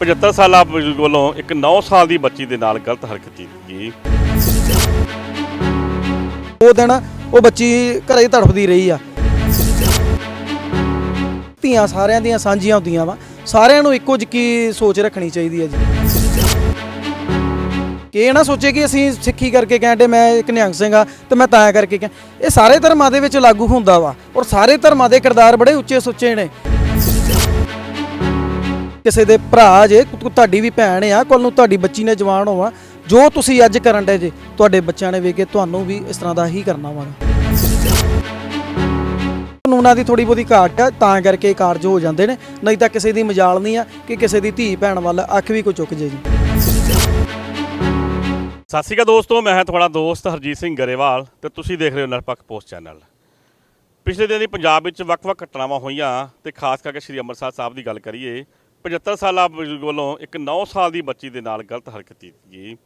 75 ਸਾਲਾ ਬਜ਼ੁਰਗ ਵੱਲੋਂ ਇੱਕ 9 ਸਾਲ ਦੀ ਬੱਚੀ ਦੇ ਨਾਲ ਗਲਤ ਹਰਕਤ ਕੀਤੀ ਗਈ। ਉਹ ਦਿਨ ਉਹ ਬੱਚੀ ਘਰੇ ਹੀ ਤੜਫਦੀ ਰਹੀ ਆ। ਧੀਆਂ ਸਾਰਿਆਂ ਦੀਆਂ ਸਾਂਝੀਆਂ ਹੁੰਦੀਆਂ ਵਾ। ਸਾਰਿਆਂ ਨੂੰ ਇੱਕੋ ਜਿੱਕੀ ਸੋਚ ਰੱਖਣੀ ਚਾਹੀਦੀ ਹੈ ਜੀ। ਕਿ ਇਹ ਨਾ ਸੋਚੇ ਕਿ ਅਸੀਂ ਸਿੱਖੀ ਕਰਕੇ ਕਹਿੰਦੇ ਮੈਂ ਇੱਕ ਨਿਹੰਗ ਸਿੰਘ ਆ ਤੇ ਮੈਂ ਤਾਂ ਕਰਕੇ ਕਹਿ ਇਹ ਸਾਰੇ ਧਰਮਾਂ ਦੇ ਵਿੱਚ ਲਾਗੂ ਹੁੰਦਾ ਵਾ। ਔਰ ਸਾਰੇ ਧਰਮਾਂ ਦੇ ਕਿਰਦਾਰ ਬੜੇ ਉੱਚੇ ਸੁੱਚੇ ਨੇ। ਕਿਸੇ ਦੇ ਭਰਾ ਜੇ, ਤੁ- ਤੁਹਾਡੀ ਵੀ ਭੈਣ ਆ ਕੱਲ ਨੂੰ ਤੁਹਾਡੀ ਬੱਚੀ ਨੇ ਜਵਾਨ ਹੋਵਾ, ਜੋ ਤੁਸੀਂ ਅੱਜ ਕਰਨ ਦੇ ਜੇ, ਤੁਹਾਡੇ ਬੱਚਿਆਂ ਨੇ ਵੇਖ ਕੇ ਤੁਹਾਨੂੰ ਵੀ ਇਸ ਤਰ੍ਹਾਂ ਦਾ ਹੀ ਕਰਨਾ ਵਾ। ਕਾਨੂੰਨਾਂ ਦੀ ਥੋੜੀ ਬਹੁਤੀ ਘਾਟ ਆ, ਤਾਂ ਕਰਕੇ ਇਹ ਕਾਰਜ ਹੋ ਜਾਂਦੇ ਨੇ, ਨਹੀਂ ਤਾਂ ਕਿਸੇ ਦੀ ਮਜਾਲ ਨਹੀਂ ਆ ਕਿ ਕਿਸੇ ਦੀ ਧੀ ਭੈਣ ਵੱਲ ਅੱਖ ਵੀ ਕੋਈ ਚੁੱਕ ਜੇ ਜੀ। ਸਤਿ ਸ਼੍ਰੀ ਅਕਾਲ ਦੋਸਤੋ, ਮੈਂ ਹਾਂ ਤੁਹਾਡਾ ਦੋਸਤ ਹਰਜੀਤ ਸਿੰਘ ਗਰੇਵਾਲ ਤੇ ਤੁਸੀਂ ਦੇਖ ਰਹੇ ਹੋ ਨਿਰਪੱਖ ਪੋਸਟ ਚੈਨਲ। ਪਿਛਲੇ ਦਿਨੀ ਪੰਜਾਬ ਵਿੱਚ ਵੱਖ-ਵੱਖ ਘਟਨਾਵਾਂ ਹੋਈਆਂ ਤੇ ਖਾਸ ਕਰਕੇ ਸ਼੍ਰੀ ਅੰਮ੍ਰਿਤਸਰ ਸਾਹਿਬ ਦੀ ਗੱਲ ਕਰੀਏ 75 ਸਾਲਾ ਬਜ਼ੁਰਗ ਵੱਲੋਂ ਇੱਕ 9 ਸਾਲ ਦੀ ਬੱਚੀ ਦੇ ਨਾਲ ਗਲਤ ਹਰਕਤ ਕੀਤੀ ਗਈ।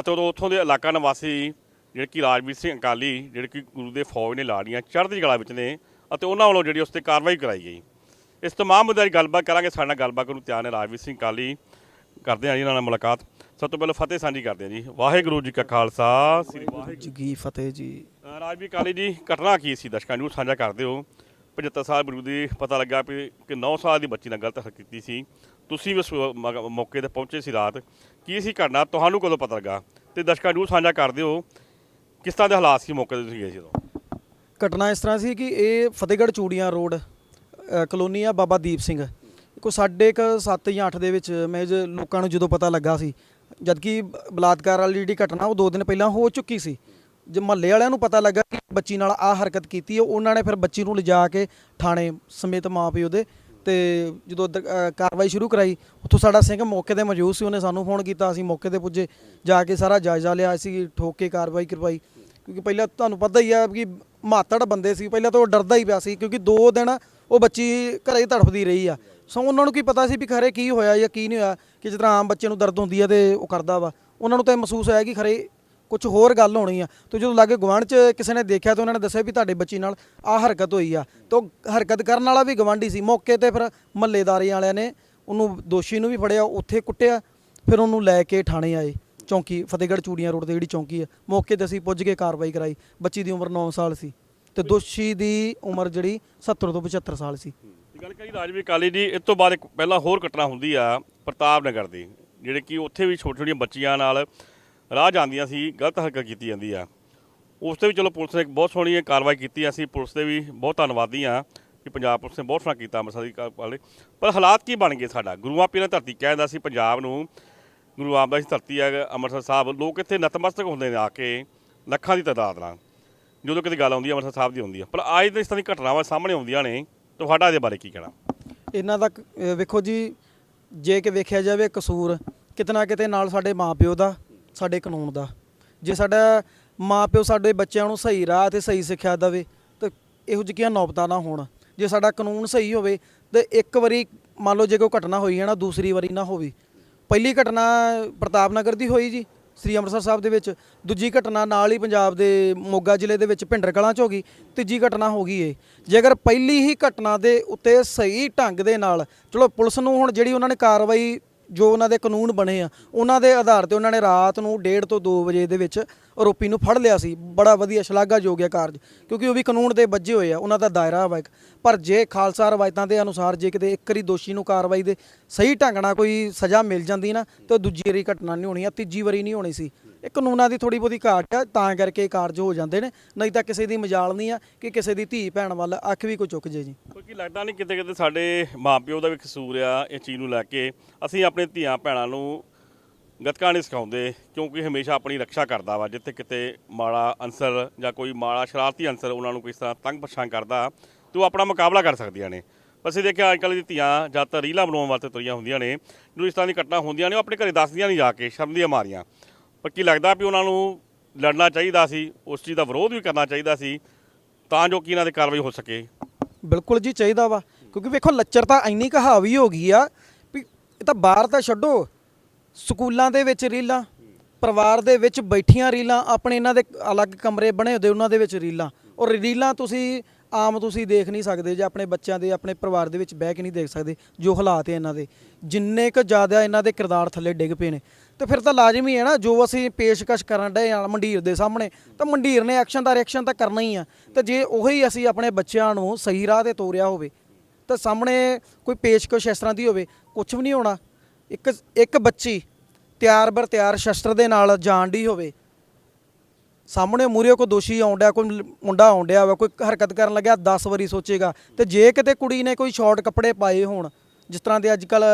ਅਤੇ ਉਦੋਂ ਉੱਥੋਂ ਦੇ ਇਲਾਕਾ ਨਿਵਾਸੀ ਜਿਹੜੇ ਕਿ ਰਾਜਵੀਰ ਸਿੰਘ ਅਕਾਲੀ ਜਿਹੜੇ ਕਿ ਗੁਰੂ ਦੇ ਫੌਜ ਨੇ ਲਾੜੀਆਂ ਚੜ੍ਹਦੀ ਕਲਾ ਵਿੱਚ ਨੇ ਅਤੇ ਉਹਨਾਂ ਵੱਲੋਂ ਜਿਹੜੀ ਉਸ ਤੇ ਕਾਰਵਾਈ ਕਰਾਈ ਗਈ। ਇਸ ਤਮਾਮ ਮੁੱਦਿਆਂ ਦੀ ਗੱਲਬਾਤ ਕਰਾਂਗੇ। ਸਾਡੇ ਨਾਲ ਗੱਲਬਾਤ ਕਰਨ ਨੂੰ ਤਿਆਰ ਨੇ ਰਾਜਵੀਰ ਸਿੰਘ ਅਕਾਲੀ। ਕਰਦੇ ਹਾਂ ਜੀ ਇਹਨਾਂ ਨਾਲ ਮੁਲਾਕਾਤ। ਸਭ ਤੋਂ ਪਹਿਲਾਂ ਫਤਿਹ ਸਾਂਝੀ ਕਰਦੇ ਹਾਂ ਜੀ। ਵਾਹਿਗੁਰੂ ਜੀ ਕਾ ਖਾਲਸਾ। ਸ੍ਰੀ ਵਾਹਿਗੁਰੂ ਜੀ ਕੀ ਫਤਿਹ ਜੀ। ਰਾਜਵੀਰ ਕਾਲੀ ਜੀ ਘਟਨਾ ਕੀ ਸੀ? ਦਰਸ਼ਕਾਂ ਨੂੰ ਸਾਂਝਾ ਕਰਦੇ ਹੋ। 75 ਸਾਲ ਵਿਰੁੱਧ ਦੀ ਪਤਾ ਲੱਗਾ ਵੀ ਕਿ 9 ਸਾਲ ਦੀ ਬੱਚੀ ਨਾਲ ਗਲਤ ਹਰਕਤ ਕੀਤੀ ਸੀ। ਤੁਸੀਂ ਵੀ ਉਸ ਮ- ਮੌਕੇ ਤੇ ਪਹੁੰਚੇ ਸੀ ਰਾਤ। ਕੀ ਸੀ ਘਟਨਾ? ਤੁਹਾਨੂੰ ਕਦੋਂ ਪਤਾ ਲੱਗਾ? ਤੇ ਦਰਸ਼ਕਾਂ ਨੂੰ ਸਾਂਝਾ ਕਰ ਦਿਓ ਕਿਸ ਤਰ੍ਹਾਂ ਦੇ ਹਾਲਾਤ ਸੀ ਮੌਕੇ ਤੇ ਤੁਸੀਂ ਗਏ ਸੀ ਉਦੋਂ? ਘਟਨਾ ਇਸ ਤਰ੍ਹਾਂ ਸੀ ਕਿ ਇਹ ਫਤਿਹਗੜ੍ਹ ਚੂੜੀਆਂ ਰੋਡ ਅ, ਕਲੋਨੀ ਆ ਬਾਬਾ ਦੀਪ ਸਿੰਘ। ਕੋ ਸਾਢੇ ਕ 7 ਜਾਂ 8 ਦੇ ਵਿੱਚ ਮੈਂ ਜ ਲੋਕਾਂ ਨੂੰ ਜਦੋਂ ਪਤਾ ਲੱਗਾ ਸੀ ਜਦਕਿ ਬ- ਬਲਾਤਕਾਰ ਵਾਲੀ ਜਿਹੜੀ ਘਟਨਾ ਉਹ 2 ਦਿਨ ਪਹਿਲਾਂ ਹੋ ਚੁੱਕੀ ਸੀ। ਜੇ ਮਹੱਲੇ ਵਾਲਿਆਂ ਨੂੰ ਪਤਾ ਲੱਗਾ ਕਿ ਬੱਚੀ ਨਾਲ ਆ ਹਰਕਤ ਕੀਤੀ ਹੈ ਉਹਨਾਂ ਨੇ ਫਿਰ ਬੱਚੀ ਨੂੰ ਲਿਜਾ ਕੇ ਥਾਣੇ ਸਮੇਤ ਮਾਂ ਪਿਓ ਦੇ ਤੇ ਜਦੋਂ ਦ- ਅ, ਕਾਰਵਾਈ ਸ਼ੁਰੂ ਕਰਾਈ ਉੱਥੋਂ ਸਾਡਾ ਸਿੰਘ ਮੌਕੇ ਤੇ ਮੌਜੂਦ ਸੀ ਉਹਨੇ ਸਾਨੂੰ ਫੋਨ ਕੀਤਾ ਅਸੀਂ ਮੌਕੇ ਤੇ ਪੁੱਜੇ ਜਾ ਕੇ ਸਾਰਾ ਜਾਇਜ਼ਾ ਲਿਆ ਸੀ ਠੋਕ ਕੇ ਕਾਰਵਾਈ ਕਰਵਾਈ ਕਿਉਂਕਿ ਪਹਿਲਾਂ ਤੁਹਾਨੂੰ ਪਤਾ ਹੀ ਆ ਕਿ ਮਾਤੜ ਬੰਦੇ ਸੀ ਪਹਿਲਾਂ ਤਾਂ ਉਹ ਡਰਦਾ ਹੀ ਪਿਆ ਸੀ ਕਿਉਂਕਿ ਦੋ ਦਿਨ ਉਹ ਬੱਚੀ ਘਰੇ ਹੀ ਤੜਫਦੀ ਰਹੀ ਆ। ਸੋ ਉਹਨਾਂ ਨੂੰ ਕੀ ਪਤਾ ਸੀ ਵੀ ਖਰੇ ਕੀ ਹੋਇਆ ਜਾਂ ਕੀ ਨਹੀਂ ਹੋਇਆ ਕਿ ਜਿਸ ਤਰ੍ਹਾਂ ਆਮ ਬੱਚੇ ਨੂੰ ਦਰਦ ਹੁੰਦੀ ਆ ਤੇ ਉਹ ਕਰਦਾ ਵਾ। ਉਹਨਾਂ ਨੂੰ ਤਾਂ ਇਹ ਮਹਿਸੂਸ ਹੋਇਆ ਕਿ ਖਰੇ ਕੁਝ ਹੋਰ ਗੱਲ ਹੋਣੀ ਆ। ਤੇ ਜਦੋਂ ਲਾਗੇ ਗਵਾਂਢ 'ਚ ਕਿਸੇ ਨੇ ਦੇਖਿਆ ਤਾਂ ਉਹਨਾਂ ਨੇ ਦੱਸਿਆ ਵੀ ਤੁਹਾਡੇ ਬੱਚੀ ਨਾਲ ਆ ਹਰਕਤ ਹੋਈ ਆ। ਤਾਂ ਉਹ ਹਰਕਤ ਕਰਨ ਵਾਲਾ ਵੀ ਗਵਾਂਢੀ ਸੀ। ਮੌਕੇ ਤੇ ਫਿਰ ਮਹੱਲੇਦਾਰੀ ਵਾਲਿਆਂ ਨੇ ਉਹਨੂੰ ਦੋਸ਼ੀ ਨੂੰ ਵੀ ਫੜਿਆ, ਉੱਥੇ ਕੁੱਟਿਆ, ਫਿਰ ਉਹਨੂੰ ਲੈ ਕੇ ਥਾਣੇ ਆਏ। ਚੌਂਕੀ, ਫਤਿਹਗੜ੍ਹ ਚੂੜੀਆਂ ਰੋਡ ਤੇ ਜਿਹੜੀ ਚੌਂਕੀ ਆ। ਮੌਕੇ ਤੇ ਅਸੀਂ ਪੁੱਜ ਕੇ ਕਾਰਵਾਈ ਕਰਾਈ। ਬੱਚੀ ਦੀ ਉਮਰ 9 ਸਾਲ ਸੀ ਤੇ ਦੋਸ਼ੀ ਦੀ ਉਮਰ ਜਿਹੜੀ 70 ਤੋਂ 75 ਸਾਲ ਸੀ। ਤੇ ਗੱਲ ਕਰੀ ਰਾਜਵੀਰ ਕਾਲੀ ਜੀ ਇਸ ਤੋਂ ਬਾਅਦ ਇੱਕ ਪਹਿਲਾਂ ਹੋਰ ਘਟਨਾ ਹੁੰਦੀ ਆ ਪ੍ਰਤਾਪ ਨਗਰ ਦੀ, ਜਿਹੜੇ ਕਿ ਉੱਥੇ ਵੀ ਛੋਟੀਆਂ ਛੋਟੀਆਂ ਬੱਚੀਆਂ ਨਾਲ ਰਾਹ ਜਾਂਦੀਆਂ ਸੀ, ਗਲਤ ਹਰਕਤ ਕੀਤੀ ਜਾਂਦੀ ਆ। ਉਸ ਤੇ ਵੀ ਚਲੋ ਪੁਲਿਸ ਨੇ ਇੱਕ ਬਹੁਤ ਸੋਹਣੀ ਕਾਰਵਾਈ ਕੀਤੀ ਅਸੀਂ ਪੁਲਿਸ ਦੇ ਵੀ ਬਹੁਤ ਧੰਨਵਾਦੀ ਆ ਕਿ ਪੰਜਾਬ ਪੁਲਿਸ ਨੇ ਬਹੁਤ ਸੋਹਣਾ ਕੀਤਾ ਅੰਮ੍ਰਿਤਸਰ ਦੀ ਕਾ- ਵਾਲੇ। ਪਰ ਹਾਲਾਤ ਕੀ ਬਣ ਗਏ ਸਾਡਾ? ਗੁਰੂਆਂ ਪੀਰਾਂ ਦੀ ਧਰਤੀ ਕਹਿੰਦਾ ਸੀ ਪੰਜਾਬ ਨੂੰ, ਗੁਰੂ ਰਾਮਦਾਸ ਦੀ ਧਰਤੀ ਹੈ ਅੰਮ੍ਰਿਤਸਰ ਸਾਹਿਬ। ਲੋਕ ਇੱਥੇ ਨਤਮਸਤਕ ਹੁੰਦੇ ਨੇ ਆ ਕੇ ਲੱਖਾਂ ਦੀ ਤਾਦਾਦ ਨਾਲ। ਜਦੋਂ ਕਿਤੇ ਗੱਲ ਆਉਂਦੀ ਹੈ ਅੰਮ੍ਰਿਤਸਰ ਸਾਹਿਬ ਦੀ ਆਉਂਦੀ ਹੈ ਪਰ ਅੱਜ ਦੇ ਇਸ ਤਰ੍ਹਾਂ ਦੀ ਘਟਨਾਵਾਂ ਸਾਹਮਣੇ ਆਉਂਦੀਆਂ ਨੇ। ਤੁਹਾਡਾ ਇਹਦੇ ਬਾਰੇ ਕੀ ਕਹਿਣਾ? ਇਹਨਾਂ ਦਾ ਕ- ਅਹ ਵੇਖੋ ਜੀ, ਜੇ ਕਿ ਵੇਖਿਆ ਜਾਵੇ ਕਸੂਰ, ਕਿਤਨਾ ਕਿਤੇ ਨਾਲ ਸਾਡੇ ਮਾਪਿਓ ਦਾ ਸਾਡੇ ਕਾਨੂੰਨ ਦਾ। ਜੇ ਸਾਡਾ ਮਾਪਿਓ ਸਾਡੇ ਬੱਚਿਆਂ ਨੂੰ ਸਹੀ ਰਾਹ ਤੇ ਸਹੀ ਸਿੱਖਿਆ ਦੇਵੇ, ਤਾਂ ਇਹੋ ਜਿਹੀਆਂ ਨੌਬਤਾਂ ਨਾ ਹੋਣ। ਜੇ ਸਾਡਾ ਕਾਨੂੰਨ ਸਹੀ ਹੋਵੇ, ਤੇ ਇੱਕ ਵਾਰੀ ਮੰਨ ਲਓ ਜੇ ਕੋਈ ਘਟਨਾ ਹੋਈ ਹੈ ਨਾ, ਦੂਸਰੀ ਵਾਰੀ ਨਾ ਹੋਵੇ। ਪਹਿਲੀ ਘਟਨਾ ਪ੍ਰਤਾਪ ਨਗਰ ਦੀ ਹੋਈ ਜੀ, ਸ੍ਰੀ ਅੰਮ੍ਰਿਤਸਰ ਸਾਹਿਬ ਦੇ ਵਿੱਚ। ਦੂਜੀ ਘਟਨਾ ਨਾਲ ਹੀ ਪੰਜਾਬ ਦੇ ਮੋਗਾ ਜ਼ਿਲ੍ਹੇ ਦੇ ਵਿੱਚ ਭਿੰਡਰ ਕਲਾਂ 'ਚ ਹੋ ਗਈ। ਤੀਜੀ ਘਟਨਾ ਹੋ ਗਈ ਏ। ਜੇਕਰ ਪਹਿਲੀ ਹੀ ਘਟਨਾ ਦੇ ਉੱਤੇ ਸਹੀ ਢੰਗ ਦੇ ਨਾਲ, ਚਲੋ ਪੁਲਿਸ ਨੂੰ ਹੁਣ ਜਿਹੜੀ ਉਹਨਾਂ ਨੇ ਕਾਰਵਾਈ ਜੋ ਉਹਨਾਂ ਦੇ ਕਾਨੂੰਨ ਬਣੇ ਆ, ਉਹਨਾਂ ਦੇ ਆਧਾਰ ਤੇ ਉਹਨਾਂ ਨੇ ਰਾਤ ਨੂੰ 1:30 ਤੋਂ 2 ਵਜੇ ਦੇ ਵਿੱਚ ਆਰੋਪੀ ਨੂੰ ਫੜ ਲਿਆ ਸੀ। ਬੜਾ ਵਧੀਆ ਸ਼ਲਾਘਾਯੋਗ ਹੈ ਕਾਰਜ, ਕਿਉਂਕਿ ਉਹ ਵੀ ਕਾਨੂੰਨ ਦੇ ਵੱਜੇ ਹੋਏ ਆ, ਉਹਨਾਂ ਦਾ ਦਾਇਰਾ ਵਾ ਇੱਕ। ਪਰ ਜੇ ਖਾਲਸਾ ਰਵਾਇਤਾਂ ਦੇ ਅਨੁਸਾਰ ਜੇ ਕਿਤੇ ਇੱਕ ਵਾਰੀ ਦੋਸ਼ੀ ਨੂੰ ਕਾਰਵਾਈ ਦੇ ਸਹੀ ਢੰਗ ਨਾਲ ਕੋਈ ਸਜ਼ਾ ਮਿਲ ਜਾਂਦੀ ਨਾ, ਤਾਂ ਦੂਜੀ ਵਾਰੀ ਘਟਨਾ ਨਹੀਂ ਹੋਣੀ ਆ, ਤੀਜੀ ਵਾਰੀ ਨਹੀਂ ਹੋਣੀ ਸੀ। ਇਹ ਕਾਨੂੰਨਾਂ ਦੀ ਥੋੜੀ ਬਹੁਤੀ ਘਾਟ ਆ, ਤਾਂ ਕਰਕੇ ਇਹ ਕਾਰਜ ਹੋ ਜਾਂਦੇ ਨੇ, ਨਹੀਂ ਤਾਂ ਕਿਸੇ ਦੀ ਮਜਾਲ ਨਹੀਂ ਆ ਕਿ ਕਿਸੇ ਦੀ ਧੀ ਭੈਣ ਵੱਲ ਅੱਖ ਵੀ ਕੋਈ ਚੁੱਕ ਜੇ ਜੀ। ਕਿਉਂਕਿ ਲੱਗਦਾ ਨਹੀਂ ਕਿਤੇ ਕਿਤੇ ਸਾਡੇ ਮਾਪਿਓ ਦਾ ਵੀ ਕਸੂਰ ਆ ਇਹ ਚੀਜ਼ ਨੂੰ ਲੈ ਕੇ, ਅਸੀਂ ਆਪਣੇ ਧੀਆਂ ਭੈਣਾਂ ਨੂੰ ਗੱਤਕਾ ਨਹੀਂ ਸਿਖਾਉਂਦੇ, ਕਿਉਂਕਿ ਹਮੇਸ਼ਾ ਆਪਣੀ ਰੱਖਿਆ ਕਰਦਾ ਵਾ, ਜਿੱਥੇ ਕਿਤੇ ਮਾੜਾ ਅੰਸਰ ਜਾਂ ਕੋਈ ਮਾੜਾ ਸ਼ਰਾਰਤੀ ਅੰਸਰ ਉਹਨਾਂ ਨੂੰ ਕਿਸ ਤਰ੍ਹਾਂ ਤੰਗ ਪਛਾਣ ਕਰਦਾ, ਤੇ ਉਹ ਆਪਣਾ ਮੁਕਾਬਲਾ ਕਰ ਸਕਦੀਆਂ ਨੇ। ਪਰ ਅਸੀਂ ਦੇਖਿਆ ਅੱਜ ਕੱਲ੍ਹ ਦੀ ਧੀਆਂ ਜ਼ਿਆਦਾਤਰ ਰੀਲਾਂ ਬਣਾਉਣ ਵਾਸਤੇ ਤੁਰੀਆਂ ਹੁੰਦੀਆਂ ਨੇ, ਜਦੋਂ ਇਸ ਤਰ੍ਹਾਂ ਦੀ ਘਟਨਾ ਹੁੰਦੀਆਂ ਨੇ, ਉਹ ਆਪਣੇ ਘਰੇ ਦੱਸਦੀਆਂ ਨਹੀਂ ਜਾ ਕੇ, ਸ਼ਰਮ ਦੀਆਂ ਮਾਰੀਆਂ। ਪਰ ਕੀ ਲੱਗਦਾ ਵੀ ਉਹਨਾਂ ਨੂੰ ਲੜਨਾ ਚਾਹੀਦਾ ਸੀ, ਉਸ ਚੀਜ਼ ਦਾ ਵਿਰੋਧ ਵੀ ਕਰਨਾ ਚਾਹੀਦਾ ਸੀ, ਤਾਂ ਜੋ ਕਿ ਇਹਨਾਂ ਦੀ ਕਾਰਵਾਈ ਹੋ ਸਕੇ। ਬਿਲਕੁਲ ਜੀ, ਚਾਹੀਦਾ ਵਾ। ਕਿਉਂਕਿ ਵੇਖੋ ਲੱਚਰ ਤਾਂ ਇੰਨੀ ਕੁ ਹਾਵੀ ਹੋ ਗਈ ਆ ਵੀ ਇਹ ਤਾਂ ਬਾਹਰ ਤਾਂ ਛੱਡੋ। ਸਕੂਲਾਂ ਦੇ ਵਿੱਚ ਰੀਲਾਂ, ਪਰਿਵਾਰ ਦੇ ਵਿੱਚ ਬੈਠੀਆਂ ਰੀਲਾਂ, ਆਪਣੇ ਇਹਨਾਂ ਦੇ ਅਲੱਗ ਕਮਰੇ ਬਣੇ ਹੁੰਦੇ ਉਹਨਾਂ ਦੇ ਵਿੱਚ ਰੀਲਾਂ। ਔਰ ਰੀਲਾਂ ਤੁਸੀਂ ਆਮ ਤੁਸੀਂ ਦੇਖ ਨਹੀਂ ਸਕਦੇ ਜੇ ਆਪਣੇ ਬੱਚਿਆਂ ਦੇ, ਆਪਣੇ ਪਰਿਵਾਰ ਦੇ ਵਿੱਚ ਬਹਿ ਕੇ ਨਹੀਂ ਦੇਖ ਸਕਦੇ, ਜੋ ਹਾਲਾਤ ਹੈ ਇਹਨਾਂ ਦੇ। ਜਿੰਨੇ ਕੁ ਜ਼ਿਆਦਾ ਇਹਨਾਂ ਦੇ ਕਿਰਦਾਰ ਥੱਲੇ ਡਿੱਗ ਪਏ ਨੇ। ਤੇ ਫਿਰ ਤਾਂ ਲਾਜ਼ਮੀ ਹੈ ਨਾ, ਜੋ ਅਸੀਂ ਪੇਸ਼ਕਸ਼ ਕਰਨ ਡਏ ਆ ਮੰਡੀਰ ਦੇ ਸਾਹਮਣੇ, ਤਾਂ ਮੰਡੀਰ ਨੇ ਐਕਸ਼ਨ ਦਾ ਰਿਐਕਸ਼ਨ ਤਾਂ ਕਰਨਾ ਹੀ ਆ। ਤੇ ਜੇ ਉਹੀ ਅਸੀਂ ਆਪਣੇ ਬੱਚਿਆਂ ਨੂੰ ਸਹੀ ਰਾਹ ਤੇ ਤੋਰਿਆ ਹੋਵੇ, ਤਾਂ ਸਾਹਮਣੇ ਕੋਈ ਪੇਸ਼ਕਸ਼ ਇਸ ਤਰ੍ਹਾਂ ਦੀ ਹੋਵੇ ਕੁਝ ਵੀ ਨਹੀਂ ਹੋਣਾ। ਇੱਕ ਇੱਕ ਬੱਚੀ ਤਿਆਰ ਬਰ ਤਿਆਰ ਸ਼ਸਤਰ ਦੇ ਨਾਲ ਜਾਣ ਦੀ ਹੋਵੇ। ਸਾਹਮਣੇ ਮੂਰੇ ਕੋਈ ਦੋਸ਼ੀ ਆਉਂਦਿਆ ਕੋਈ ਲ- ਮੁੰਡਾ ਆਉਂਦਿਆ ਵਾ, ਕੋਈ ਹਰਕਤ ਕਰਨ ਲੱਗਿਆ 10 ਵਾਰੀ ਸੋਚੇਗਾ। ਤੇ ਜੇ ਕਿਤੇ ਕੁੜੀ ਨੇ ਕੋਈ ਸ਼ਾਰਟ ਕੱਪੜੇ ਪਾਏ ਹੋਣ, ਜਿਸ ਤਰ੍ਹਾਂ ਦੇ ਅੱਜ ਕੱਲ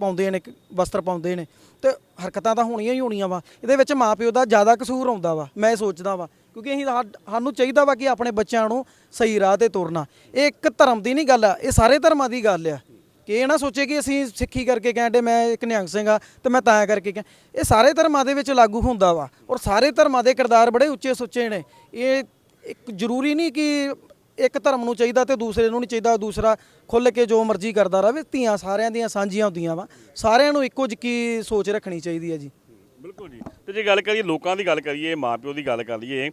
ਪਾਉਂਦੇ ਨੇ, ਵਸਤਰ ਪਾਉਂਦੇ ਨੇ, ਤੇ ਹਰਕਤਾਂ ਤਾਂ ਹੋਣੀਆਂ ਹੀ ਹੋਣੀਆਂ ਵਾ। ਇਹਦੇ ਵਿੱਚ ਮਾਪਿਓ ਦਾ ਜ਼ਿਆਦਾ ਕਸੂਰ ਆਉਂਦਾ ਵਾ, ਮੈਂ ਇਹ ਸੋਚਦਾ ਵਾ। ਕਿਉਂਕਿ ਅਸੀਂ ਸਾ- ਸਾਨੂੰ ਚਾਹੀਦਾ ਵਾ ਕਿ ਆਪਣੇ ਬੱਚਿਆਂ ਨੂੰ ਸਹੀ ਰਾਹ ਤੇ ਤੁਰਨਾ। ਇਹ ਇੱਕ ਧਰਮ ਦੀ ਨਹੀਂ ਗੱਲ ਆ, ਇਹ ਸਾਰੇ ਧਰਮਾਂ ਦੀ ਗੱਲ ਆ। ਕਿ ਇਹ ਨਾ ਸੋਚੇ ਕਿ ਅਸੀਂ ਸਿੱਖੀ ਕਰਕੇ ਕਹਿੰਦੇ ਮੈਂ ਇੱਕ ਨਿਹੰਗ ਸਿੰਘ ਆ ਤੇ ਮੈਂ ਤਾਂ ਕਰਕੇ ਕਹਿ ਇਹ ਸਾਰੇ ਧਰਮਾਂ ਦੇ ਵਿੱਚ ਲਾਗੂ ਹੁੰਦਾ ਵਾ ਔਰ ਸਾਰੇ ਧਰਮਾਂ ਦੇ ਕਿਰਦਾਰ ਬੜੇ ਉੱਚੇ ਸੁੱਚੇ ਨੇ। ਇਹ ਇੱਕ ਜ਼ਰੂਰੀ ਨਹੀਂ ਕਿ ਇੱਕ ਧਰਮ ਨੂੰ ਚਾਹੀਦਾ ਤੇ ਦੂਸਰੇ ਨੂੰ ਨਹੀਂ ਚਾਹੀਦਾ, ਦੂਸਰਾ ਖੁੱਲ ਕੇ ਜੋ ਮਰਜ਼ੀ ਕਰਦਾ ਰਹੇ ਧੀਆਂ ਸਾਰਿਆਂ ਦੀਆਂ ਸਾਂਝੀਆਂ ਹੁੰਦੀਆਂ ਵਾ। ਸਾਰਿਆਂ ਨੂੰ ਇੱਕੋ ਜਿਹੀ ਸੋਚ ਰੱਖਣੀ ਚਾਹੀਦੀ ਹੈ ਜੀ। ਬਿਲਕੁਲ ਜੀ। ਤੇ ਜੇ ਗੱਲ ਕਰੀਏ ਲੋਕਾਂ ਦੀ ਗੱਲ ਕਰੀਏ, ਮਾਪਿਓ ਦੀ ਗੱਲ ਕਰ ਲਈਏ,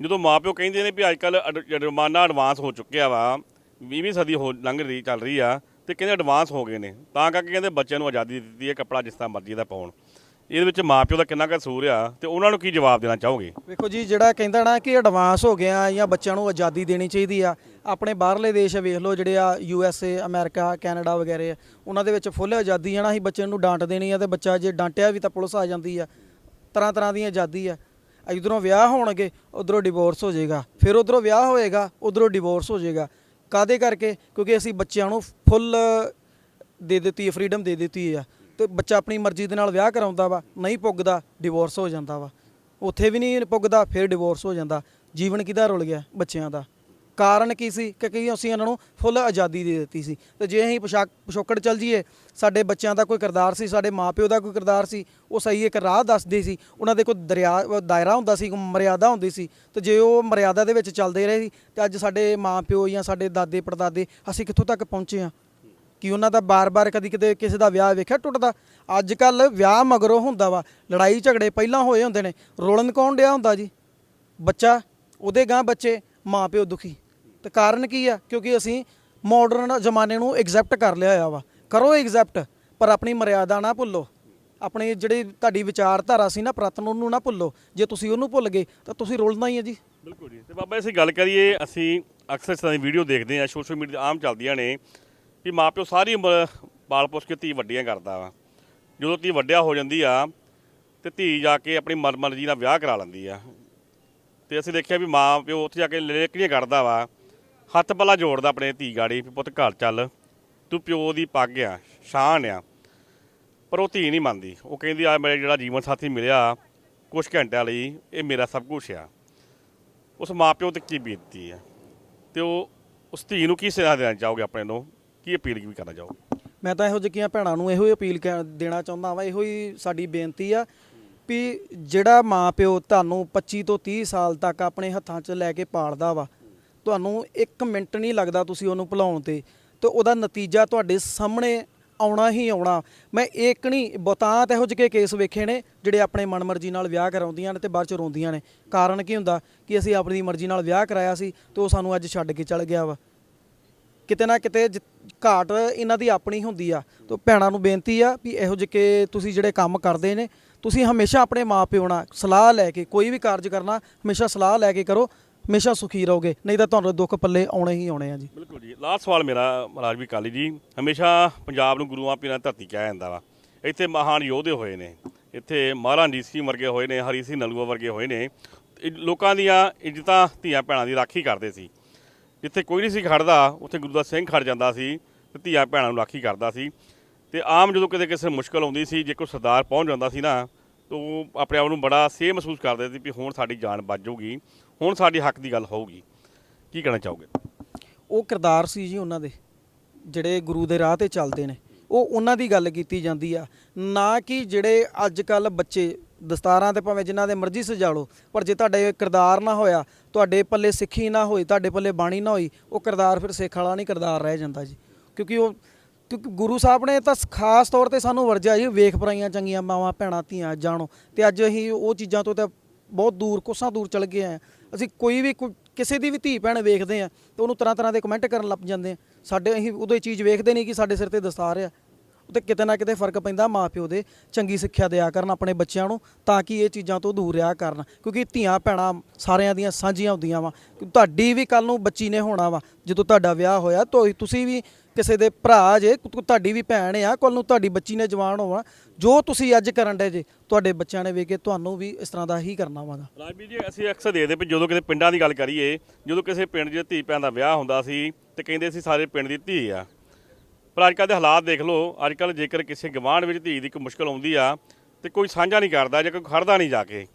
ਜਦੋਂ ਮਾਪਿਓ ਕਹਿੰਦੇ ਨੇ ਵੀ ਅੱਜ ਕੱਲ ਜੁਰਮਾਨਾ ਐਡਵਾਂਸ ਹੋ ਚੁੱਕਿਆ ਵਾ 20ਵੀਂ ਸਦੀ ਹੋ ਲੰਘ ਰਹੀ, ਚੱਲ ਰਹੀ ਆ ਤੇ ਕਹਿੰਦੇ ਐਡਵਾਂਸ ਹੋ ਗਏ ਨੇ। ਤਾਂ ਕਰਕੇ ਕਹਿੰਦੇ ਬੱਚਿਆਂ ਨੂੰ ਆਜ਼ਾਦੀ ਦਿੱਤੀ ਹੈ ਕੱਪੜਾ ਜਿਸ ਤਰ੍ਹਾਂ ਮਰਜ਼ੀ ਦਾ ਪਾਉਣ। ਇਹਦੇ ਵਿੱਚ ਮਾਪਿਓ ਦਾ ਕਿੰਨਾ ਕੁ ਕਸੂਰ ਆ ਤੇ ਉਹਨਾਂ ਨੂੰ ਕੀ ਜਵਾਬ ਦੇਣਾ ਚਾਹੋਗੇ? ਵੇਖੋ ਜੀ ਜਿਹੜਾ ਕਹਿੰਦਾ ਨਾ ਕਿ ਐਡਵਾਂਸ ਹੋ ਗਿਆ ਜਾਂ ਬੱਚਿਆਂ ਨੂੰ ਆਜ਼ਾਦੀ ਦੇਣੀ ਚਾਹੀਦੀ ਆ ਆਪਣੇ ਬਾਹਰਲੇ ਦੇਸ਼ ਵੇਖ ਲਓ ਜਿਹੜੇ ਆ U S A America Canada ਵਗੈਰੇ ਆ, ਉਹਨਾਂ ਦੇ ਵਿੱਚ ਫੁੱਲ ਆਜ਼ਾਦੀ ਆ ਨਾ ਅਸੀਂ ਬੱਚੇ ਨੂੰ ਡਾਂਟ ਦੇਣੀ ਆ ਤੇ ਬੱਚਾ ਜੇ ਡਾਂਟਿਆ ਵੀ ਤਾਂ ਪੁਲਿਸ ਆ ਜਾਂਦੀ ਆ। ਤਰ੍ਹਾਂ ਤਰ੍ਹਾਂ ਦੀ ਆਜ਼ਾਦੀ ਆ। ਇਧਰੋਂ ਵਿਆਹ ਹੋਣਗੇ ਉਧਰੋਂ ਡਿਵੋਰਸ ਹੋ ਜਾਏਗਾ। ਫਿਰ ਉਧਰੋਂ ਵਿਆਹ ਹੋਏਗਾ ਉਧਰੋਂ ਡਿਵੋਰਸ ਹੋ ਜਾਏਗਾ। ਕਾਦੇ ਕਰਕੇ? ਕਿਉਂਕਿ ਅਸੀਂ ਬੱਚਿਆਂ ਨੂੰ ਫੁੱਲ ਦੇ ਦਿੱਤੀ ਹੈ ਫਰੀडम ਦੇ ਦਿੱਤੀ ਆ ਤੇ ਬੱਚਾ ਆਪਣੀ ਮਰਜ਼ੀ ਦੇ ਨਾਲ ਵਿਆਹ ਕਰਾਉਂਦਾ ਵਾ, ਨਹੀਂ ਪੁੱਗਦਾ ਡਿਵੋਰਸ ਹੋ ਜਾਂਦਾ ਵਾ। ਉੱਥੇ ਵੀ ਨਹੀਂ ਪੁੱਗਦਾ, ਫਿਰ ਡਿਵੋਰਸ ਹੋ ਜਾਂਦਾ। ਜੀਵਨ ਕਿਹਦਾ ਰੁਲ ਗਿਆ ਬੱਚਿਆਂ ਦਾ? ਕਾਰਨ ਕੀ ਸੀ ਕਿ ਕਿ ਅਸੀਂ ਉਹਨਾਂ ਨੂੰ ਫੁੱਲ ਆਜ਼ਾਦੀ ਦੇ ਦਿੱਤੀ ਸੀ। ਤੇ ਜੇ ਅਸੀਂ ਪੋਸ਼ਾਕ ਪਿਛੋਕੜ ਚੱਲ ਜਾਈਏ, ਸਾਡੇ ਬੱਚਿਆਂ ਦਾ ਕੋਈ ਕਿਰਦਾਰ ਸੀ, ਸਾਡੇ ਮਾਪਿਓ ਦਾ ਕੋਈ ਕਿਰਦਾਰ ਸੀ, ਉਹ ਸਹੀ ਇੱਕ ਰਾਹ ਦੱਸਦੇ ਸੀ। ਉਹਨਾਂ ਦੇ ਕੋਈ ਦਰਿਆ, ਦਾਇਰਾ ਹੁੰਦਾ ਸੀ ਮਰਿਆਦਾ ਹੁੰਦੀ ਸੀ। ਤੇ ਜੇ ਉਹ ਮਰਿਆਦਾ ਦੇ ਵਿੱਚ ਚੱਲਦੇ ਰਹੇ ਸੀ, ਤੇ ਅੱਜ ਸਾਡੇ ਮਾਪਿਓ ਜਾਂ ਸਾਡੇ ਦਾਦੇ ਪੜਦਾਦੇ ਅਸੀਂ ਕਿੱਥੋਂ ਤੱਕ ਪਹੁੰਚੇ ਹਾਂ? ਕਿ ਉਹਨਾਂ ਦਾ ਬਾਰ-ਬਾਰ ਕਦੀ ਕਿਤੇ ਕਿਸੇ ਦਾ ਵਿਆਹ ਵੇਖਿਆ ਟੁੱਟਦਾ? ਅੱਜ ਕੱਲ ਵਿਆਹ ਮਗਰੋਂ ਹੁੰਦਾ ਵਾ, ਲੜਾਈ ਝਗੜੇ ਪਹਿਲਾਂ ਹੋਏ ਹੁੰਦੇ ਨੇ। ਰੋਲਣ ਕੌਣ ਡਿਆ ਹੁੰਦਾ ਜੀ? ਬੱਚਾ, ਉਹਦੇ ਗਾਂ ਬੱਚੇ, ਮਾਪਿਓ ਦੁਖੀ। ਤੇ ਕਾਰਨ ਕੀ ਆ? ਕਿਉਂਕਿ ਅਸੀਂ ਮਾਡਰਨ ਜ਼ਮਾਨੇ ਨੂੰ ਐਗਜ਼ੈਪਟ ਕਰ ਲਿਆ ਹੋਇਆ ਵਾ। ਕਰੋ ਐਗਜ਼ੈਪਟ ਪਰ ਆਪਣੀ ਮਰਿਆਦਾ ਨਾ ਭੁੱਲੋ। ਆਪਣੇ ਜਿਹੜੀ ਤੁਹਾਡੀ ਵਿਚਾਰਧਾਰਾ ਸੀ ਨਾ, ਪ੍ਰਤਨ ਉਹਨੂੰ ਨਾ ਭੁੱਲੋ। ਜੇ ਤੁਸੀਂ ਉਹਨੂੰ ਭੁੱਲ ਗਏ, ਤਾਂ ਤੁਸੀਂ ਰੁਲਣਾ ਹੀ ਹੈ ਜੀ। ਬਿਲਕੁਲ ਜੀ। ਤੇ ਬਾਬਾ ਅਸੀਂ ਗੱਲ ਕਰੀਏ, ਅਸੀਂ ਅਕਸਰ ਇਸ ਤਰ੍ਹਾਂ ਦੀ ਵੀਡੀਓ ਦੇਖਦੇ ਆ ਸੋਸ਼ਲ ਮੀਡੀਆ ਆਮ ਚੱਲਦੀਆਂ ਨੇ ਕਿ ਮਾਪਿਓ ਸਾਰੀ ਉਮਰ ਪਾਲ ਪੋਸ ਕੇ ਧੀ ਵੱਡੀਆਂ ਕਰਦਾ ਵਾ। ਜਦੋਂ ਧੀ ਵੱਡਿਆ ਹੋ ਜਾਂਦੀ ਆ, ਤੇ ਧੀ ਜਾ ਕੇ ਆਪਣੀ ਮਰ- ਮਰਜ਼ੀ ਨਾਲ ਵਿਆਹ ਕਰਾ ਲੈਂਦੀ ਆ। ਤੇ ਅਸੀਂ ਦੇਖਿਆ ਵੀ ਮਾਂ ਪਿਓ ਉੱਥੇ ਜਾ ਕੇ ਲੇਕੜੀਆਂ ਕਰਦਾ ਵਾ। ਹੱਥ ਪੱਲਾ ਜੋੜਦਾ ਆਪਣੇ ਧੀ ਗਾੜੀ ਵੀ ਪੁੱਤ ਘਰ ਚੱਲ। ਤੂੰ ਪਿਓ ਦੀ ਪੱਗ ਆ, ਸ਼ਾਨ ਆ। ਪਰ ਉਹ ਧੀ ਨਹੀਂ ਮੰਨਦੀ। ਉਹ ਕਹਿੰਦੀ ਆ ਮੇਰਾ ਜਿਹੜਾ ਜੀਵਨ ਸਾਥੀ ਮਿਲਿਆ ਕੁਝ ਘੰਟਿਆਂ ਲਈ ਇਹ ਮੇਰਾ ਸਭ ਕੁਝ ਆ। ਉਸ ਮਾਪਿਓ ਤੇ ਕੀ ਬੀਤਦੀ ਹੈ ਤੇ ਉਹ ਉਸ ਧੀ ਨੂੰ ਕੀ ਸੁਨੇਹਾ ਦੇਣਾ ਚਾਹੋਗੇ ਆਪਣੇ ਨੂੰ ਕੀ ਅਪੀਲ ਵੀ ਕਰਨਾ ਚਾਹੋਗੇ? ਮੈਂ ਤਾਂ ਇਹੋ ਜਿਹੀਆਂ ਭੈਣਾਂ ਨੂੰ ਇਹੋ ਹੀ ਅਪੀਲ ਕ- ਦੇਣਾ ਚਾਹੁੰਦਾ ਵਾਂ। ਇਹੋ ਹੀ ਸਾਡੀ ਬੇਨਤੀ ਆ ਵੀ ਜਿਹੜਾ ਮਾਂ ਪਿਓ ਤੁਹਾਨੂੰ 25 ਤੋਂ 30 ਸਾਲ ਤੱਕ ਆਪਣੇ ਹੱਥਾਂ 'ਚ ਲੈ ਕੇ ਪਾਲਦਾ ਵਾ ਤੁਹਾਨੂੰ 1 ਮਿੰਟ ਨਹੀਂ ਲੱਗਦਾ ਤੁਸੀਂ ਉਹਨੂੰ ਭੁਲਾਉਣ ਤੇ ਤੇ ਉਹਦਾ ਨਤੀਜਾ ਤੁਹਾਡੇ ਸਾਹਮਣੇ ਆਉਣਾ ਹੀ ਆਉਣਾ। ਮੈਂ ਇੱਕ ਨਹੀਂ, ਬਹੁਤਾਤ ਇਹੋ ਜਿਹੇ ਕੇਸ ਵੇਖੇ ਨੇ ਜਿਹੜੇ ਆਪਣੇ ਮਨਮਰਜ਼ੀ ਨਾਲ ਵਿਆਹ ਕਰਾਉਂਦੀਆਂ ਨੇ ਤੇ ਬਾਅਦ ਚ ਰੋਂਦੀਆਂ ਨੇ। ਕਾਰਨ ਕੀ ਹੁੰਦਾ? ਕਿ ਅਸੀਂ ਆਪਣੀ ਮਰਜ਼ੀ ਨਾਲ ਵਿਆਹ ਕਰਾਇਆ ਸੀ ਤੇ ਉਹ ਸਾਨੂੰ ਅੱਜ ਛੱਡ ਕੇ ਚਲ ਗਿਆ ਵਾ। ਕਿਤੇ ਨਾ ਕਿਤੇ ਜਿ- ਘਾਟ ਇਹਨਾਂ ਦੀ ਆਪਣੀ ਹੁੰਦੀ ਆ। ਤੇ ਭੈਣਾਂ ਨੂੰ ਬੇਨਤੀ ਆ ਵੀ ਇਹੋ ਜਿਹੇ ਤੁਸੀਂ ਜਿਹੜੇ ਕੰਮ ਕਰਦੇ ਨੇ, ਤੁਸੀਂ ਹਮੇਸ਼ਾ ਆਪਣੇ ਮਾਪਿਓ ਨਾਲ ਸਲਾਹ ਲੈ ਕੇ, ਕੋਈ ਵੀ ਕਾਰਜ ਕਰਨਾ, ਹਮੇਸ਼ਾ ਸਲਾਹ ਲੈ ਕੇ ਕਰੋ। ਹਮੇਸ਼ਾ ਸੁਖੀ ਰਹੋਗੇ, ਨਹੀਂ ਤਾਂ ਤੁਹਾਨੂੰ ਦੁੱਖ ਪੱਲੇ ਆਉਣੇ ਹੀ ਆਉਣੇ ਆ ਜੀ। ਬਿਲਕੁਲ ਜੀ। ਲਾਸਟ ਸਵਾਲ ਮੇਰਾ ਰਾਜਵੀ ਕਾਲੀ ਜੀ। ਹਮੇਸ਼ਾ ਪੰਜਾਬ ਨੂੰ ਗੁਰੂਆਂ ਪੀਰਾਂ ਦੀ ਧਰਤੀ ਕਿਹਾ ਜਾਂਦਾ ਵਾ। ਇੱਥੇ ਮਹਾਨ ਯੋਧੇ ਹੋਏ ਨੇ। ਇੱਥੇ ਮਹਾਰਾਜਾ ਸਿੰਘ ਵਰਗੇ ਹੋਏ ਨੇ, ਹਰੀ ਸਿੰਘ ਨਲੂਆ ਵਰਗੇ ਹੋਏ ਨੇ। ਇਹ ਲੋਕਾਂ ਦੀਆਂ ਇੱਜ਼ਤਾਂ ਧੀਆਂ ਭੈਣਾਂ ਦੀ ਰਾਖੀ ਕਰਦੇ ਸੀ। ਜਿੱਥੇ ਕੋਈ ਨਹੀਂ ਸੀ ਖੜਦਾ, ਉੱਥੇ ਗੁਰੂ ਦਾ ਸਿੰਘ ਖੜ ਜਾਂਦਾ ਸੀ ਤੇ ਧੀਆਂ ਭੈਣਾਂ ਨੂੰ ਰਾਖੀ ਕਰਦਾ ਸੀ। ਤੇ ਆਮ ਜਦੋਂ ਕਿਤੇ ਕਿਸੇ ਨੂੰ ਮੁਸ਼ਕਲ ਆਉਂਦੀ ਸੀ, ਜੇ ਕੋਈ ਸਰਦਾਰ ਪਹੁੰਚ ਜਾਂਦਾ ਸੀ ਨਾ, ਤਾਂ ਉਹ ਆਪਣੇ ਆਪ ਨੂੰ ਬੜਾ ਸੇਹ ਮਹਿਸੂਸ ਕਰਦੇ ਸੀ ਵੀ ਹੁਣ ਸਾਡੀ ਜਾਨ ਬਚ ਜਾਊਗੀ। ਹੁਣ ਸਾਡੇ ਹੱਕ ਦੀ ਗੱਲ ਹੋਊਗੀ। ਕੀ ਕਹਿਣਾ ਚਾਹੋਗੇ? ਉਹ ਕਿਰਦਾਰ ਸੀ ਜੀ ਉਹਨਾਂ ਦੇ, ਜਿਹੜੇ ਗੁਰੂ ਦੇ ਰਾਹ ਤੇ ਚੱਲਦੇ ਨੇ। ਉਹ ਉਹਨਾਂ ਦੀ ਗੱਲ ਕੀਤੀ ਜਾਂਦੀ ਆ। ਨਾ ਕਿ ਜਿਹੜੇ ਅੱਜ ਕੱਲ ਬੱਚੇ, ਦਸਤਾਰਾਂ ਤੇ ਭਾਵੇਂ ਜਿਨ੍ਹਾਂ ਦੇ ਮਰਜ਼ੀ ਸਜਾ ਲਓ, ਪਰ ਜੇ ਤੁਹਾਡੇ ਕਿਰਦਾਰ ਨਾ ਹੋਇਆ, ਤੁਹਾਡੇ ਪੱਲੇ ਸਿੱਖੀ ਨਾ ਹੋਈ, ਤੁਹਾਡੇ ਪੱਲੇ ਬਾਣੀ ਨਾ ਹੋਈ, ਉਹ ਕਿਰਦਾਰ ਫਿਰ ਸਿੱਖ ਵਾਲਾ ਨਹੀਂ ਕਿਰਦਾਰ ਰਹਿ ਜਾਂਦਾ ਜੀ। ਕਿਉਂਕਿ ਉਹ, ਕਿਉਂਕਿ ਗੁਰੂ ਸਾਹਿਬ ਨੇ ਤਾਂ ਖਾਸ ਤੌਰ ਤੇ ਸਾਨੂੰ ਵਰਜਿਆ ਜੀ, ਵੇਖ ਪਰਾਈਆਂ ਚੰਗੀਆਂ ਮਾਵਾਂ, ਭੈਣਾਂ, ਧੀਆਂ, ਜਾਣੋ। ਤੇ ਅੱਜ ਅਸੀਂ ਉਹ ਚੀਜ਼ਾਂ ਤੋਂ ਤਾਂ ਬਹੁਤ ਦੂਰ, ਕੋਸਾਂ ਦੂਰ ਚਲ ਗਏ ਆ। ਅਸੀਂ ਕੋਈ ਵੀ ਕੋਈ ਕਿਸੇ ਦੀ ਵੀ ਧੀ ਭੈਣ ਵੇਖਦੇ ਆ ਤੇ ਉਹਨੂੰ ਤਰ੍ਹਾਂ ਤਰ੍ਹਾਂ ਦੇ ਕਮੈਂਟ ਕਰਨ ਲੱਗ ਜਾਂਦੇ ਆ ਸਾਡੇ ਅਸੀਂ ਉਦੋਂ ਇਹ ਚੀਜ਼ ਵੇਖਦੇ ਨਹੀਂ ਕਿ ਸਾਡੇ ਸਿਰ ਤੇ ਦਸਤਾਰ ਆ। ਉਹ ਤੇ ਕਿਤੇ ਨਾ ਕਿਤੇ ਫ਼ਰਕ ਪੈਂਦਾ ਮਾਪਿਓ ਦੇ ਚੰਗੀ ਸਿੱਖਿਆ ਦਿਆ ਕਰਨ ਆਪਣੇ ਬੱਚਿਆਂ ਨੂੰ ਤਾਂ ਕਿ ਇਹ ਚੀਜ਼ਾਂ ਤੋਂ ਦੂਰ ਰਿਹਾ ਕਰਨ। ਕਿਉਂਕਿ ਧੀਆਂ ਭੈਣਾਂ ਸਾਰਿਆਂ ਦੀਆਂ ਸਾਂਝੀਆਂ ਹੁੰਦੀਆਂ ਵਾ। ਤੁਹਾਡੀ ਵੀ ਕੱਲ ਨੂੰ ਬੱਚੀ ਨੇ ਹੋਣਾ ਵਾ। ਜਦੋਂ ਤੁਹਾਡਾ ਵਿਆਹ ਹੋਇਆ, ਤੋ ਤੁਸੀਂ ਵੀ ਕਿਸੇ ਦੇ ਭਰਾ ਜੇ ਤੁ- ਤੁਹਾਡੀ ਵੀ ਭੈਣ ਆ ਕੱਲ ਨੂੰ ਤੁਹਾਡੀ ਬੱਚੀ ਨੇ ਜਵਾਨ ਹੋਣਾ ਜੋ ਤੁਸੀਂ ਅੱਜ ਕਰਨ ਦੇ ਜੇ ਤੁਹਾਡੇ ਬੱਚਿਆਂ ਨੇ ਵੇਖ ਕੇ ਤੁਹਾਨੂੰ ਵੀ ਇਸ ਤਰ੍ਹਾਂ ਦਾ ਹੀ ਕਰਨਾ ਵਾਗਾ ਰਾਜਵੀਰ ਜੀ ਅਸੀਂ ਅਕਸਰ ਦੇਖਦੇ ਵੀ ਜਦੋਂ ਕਿਤੇ ਪਿੰਡਾਂ ਦੀ ਗੱਲ ਕਰੀਏ ਜਦੋਂ ਕਿਸੇ ਪਿੰਡ 'ਚ ਧੀ ਭੈਣ ਦਾ ਵਿਆਹ ਹੁੰਦਾ ਸੀ ਤੇ ਕਹਿੰਦੇ ਸੀ ਸਾਰੇ ਪਿੰਡ ਦੀ ਧੀ ਆ। ਪਰ ਅੱਜ ਕੱਲ੍ਹ ਦੇ ਹਾਲਾਤ ਦੇਖ ਲਓ ਅੱਜ ਕੱਲ੍ਹ ਜੇਕਰ ਕਿਸੇ ਗਵਾਂਢ ਵਿੱਚ ਧੀ ਦੀ ਕੋਈ ਮੁਸ਼ਕਲ ਆਉਂਦੀ ਆ ਤੇ ਕੋਈ ਸਾਂਝਾ ਨਹੀਂ ਕਰਦਾ ਜੇ ਕੋਈ ਖੜਦਾ ਨਹੀਂ ਜਾ ਕੇ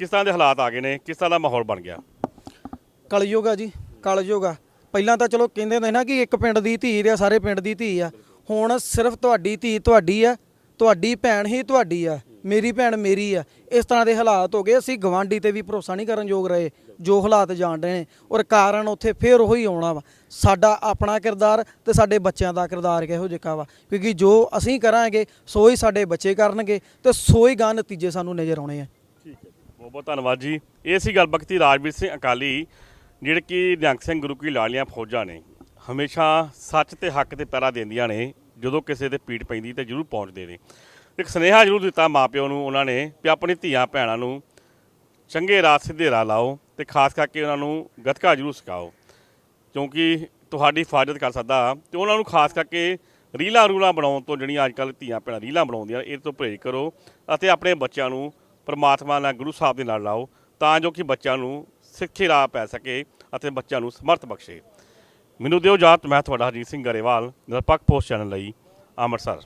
ਕਿਸ ਤਰ੍ਹਾਂ ਦੇ ਹਾਲਾਤ ਆ ਗਏ ਨੇ ਕਿਸ ਤਰ੍ਹਾਂ ਦਾ ਮਾਹੌਲ ਬਣ ਗਿਆ? ਕਲਯੁਗ ਆ ਜੀ ਕਲਯੁਗ ਆ। ਪਹਿਲਾਂ ਤਾਂ ਚਲੋ ਕਹਿੰਦੇ ਹੁੰਦੇ ਨਾ ਕਿ ਇੱਕ ਪਿੰਡ ਦੀ ਧੀ ਤੇ ਸਾਰੇ ਪਿੰਡ ਦੀ ਧੀ ਆ। ਹੁਣ ਸਿਰਫ ਤੁਹਾਡੀ ਧੀ ਤੁਹਾਡੀ ਆ, ਤੁਹਾਡੀ ਭੈਣ ਹੀ ਤੁਹਾਡੀ ਆ, ਮੇਰੀ ਭੈਣ ਮੇਰੀ ਆ। ਇਸ ਤਰ੍ਹਾਂ ਦੇ ਹਾਲਾਤ ਹੋ ਗਏ, ਅਸੀਂ ਗਵਾਂਢੀ ਤੇ ਵੀ ਭਰੋਸਾ ਨਹੀਂ ਕਰਨ ਯੋਗ ਰਹੇ, ਜੋ ਹਾਲਾਤ ਜਾਣ ਰਹੇ ਨੇ। ਔਰ ਕਾਰਨ ਉੱਥੇ ਫੇਰ ਉਹੀ ਆਉਣਾ ਵਾ। ਸਾਡਾ ਆਪਣਾ ਕਿਰਦਾਰ ਤੇ ਸਾਡੇ ਬੱਚਿਆਂ ਦਾ ਕਿਰਦਾਰ ਕਿਹੋ ਜਿਹਾ ਵਾ। ਕਿਉਂਕਿ ਜੋ ਅਸੀਂ ਕਰਾਂਗੇ, ਸੋ ਹੀ ਸਾਡੇ ਬੱਚੇ ਕਰਨਗੇ ਤੇ ਸੋ ਹੀ ਗਾਂ ਨਤੀਜੇ ਸਾਨੂੰ ਨਜ਼ਰ ਆਉਣੇ ਆ। ਠੀਕ ਹੈ। ਬਹੁਤ ਬਹੁਤ ਧੰਨਵਾਦ ਜੀ। ਇਹ ਸੀ ਗੱਲ ਬਖਤੀ ਰਾਜਵੀਰ ਸਿੰਘ ਅਕਾਲੀ। ਜਿਹੜੇ ਕਿ ਨਿਹੰਗ ਸਿੰਘ ਗੁਰੂ ਕੀ ਲਾਲੀਆਂ ਫੌਜਾਂ ਨੇ, ਹਮੇਸ਼ਾ ਸੱਚ ਤੇ ਹੱਕ ਤੇ ਪੈਰਾ ਦਿੰਦੀਆਂ ਨੇ, ਜਦੋਂ ਕਿਸੇ ਤੇ ਪੀੜ ਪੈਂਦੀ ਤੇ ਜ਼ਰੂਰ ਪਹੁੰਚਦੇ ਨੇ। ਇੱਕ ਸੁਨੇਹਾ ਜ਼ਰੂਰ ਦਿੱਤਾ ਮਾਪਿਓ ਨੂੰ ਉਹਨਾਂ ਨੇ ਕਿ ਆਪਣੀ ਧੀਆਂ ਭੈਣਾਂ ਨੂੰ ਚੰਗੇ ਰਾਹ ਸਿੱਧੇ ਰਾਹ ਲਾਓ ਤੇ ਖਾਸ ਕਰਕੇ ਉਹਨਾਂ ਨੂੰ ਗੱਤਕਾ ਜ਼ਰੂਰ ਸਿਖਾਓ। ਕਿਉਂਕਿ ਤੁਹਾਡੀ ਹਿਫਾਜ਼ਤ ਕਰ ਸਕਦਾ ਤੇ ਉਹਨਾਂ ਨੂੰ ਖਾਸ ਕਰਕੇ ਰੀਲਾਂ ਰੂਲਾਂ ਬਣਾਉਣ ਤੋਂ ਜਿਹੜੀਆਂ ਅੱਜ ਕੱਲ੍ਹ ਧੀਆਂ ਭੈਣਾਂ ਰੀਲਾਂ ਬਣਾਉਂਦੀਆਂ ਇਹ ਤੋਂ ਪਰਹੇਜ਼ ਕਰੋ ਅਤੇ ਆਪਣੇ ਬੱਚਿਆਂ ਨੂੰ ਪਰਮਾਤਮਾ ਨਾਲ, ਗੁਰੂ ਸਾਹਿਬ ਦੇ ਨਾਲ ਲਾਓ ਤਾਂ ਜੋ ਕਿ ਬੱਚਿਆਂ ਨੂੰ ਸਿੱਖੀ ਰਾਹ ਪੈ ਸਕੇ ਅਤੇ ਬੱਚਿਆਂ ਨੂੰ ਸਮਰਥ ਬਖਸ਼ੇ। ਮੈਨੂੰ ਦਿਓ ਜਾਤ ਮੈਂ ਤੁਹਾਡਾ ਹਰਜੀਤ ਸਿੰਘ ਗਰੇਵਾਲ, ਨਿਰਪੱਖ ਪੋਸਟ ਚੈਨਲ ਲਈ ਅੰਮ੍ਰਿਤਸਰ।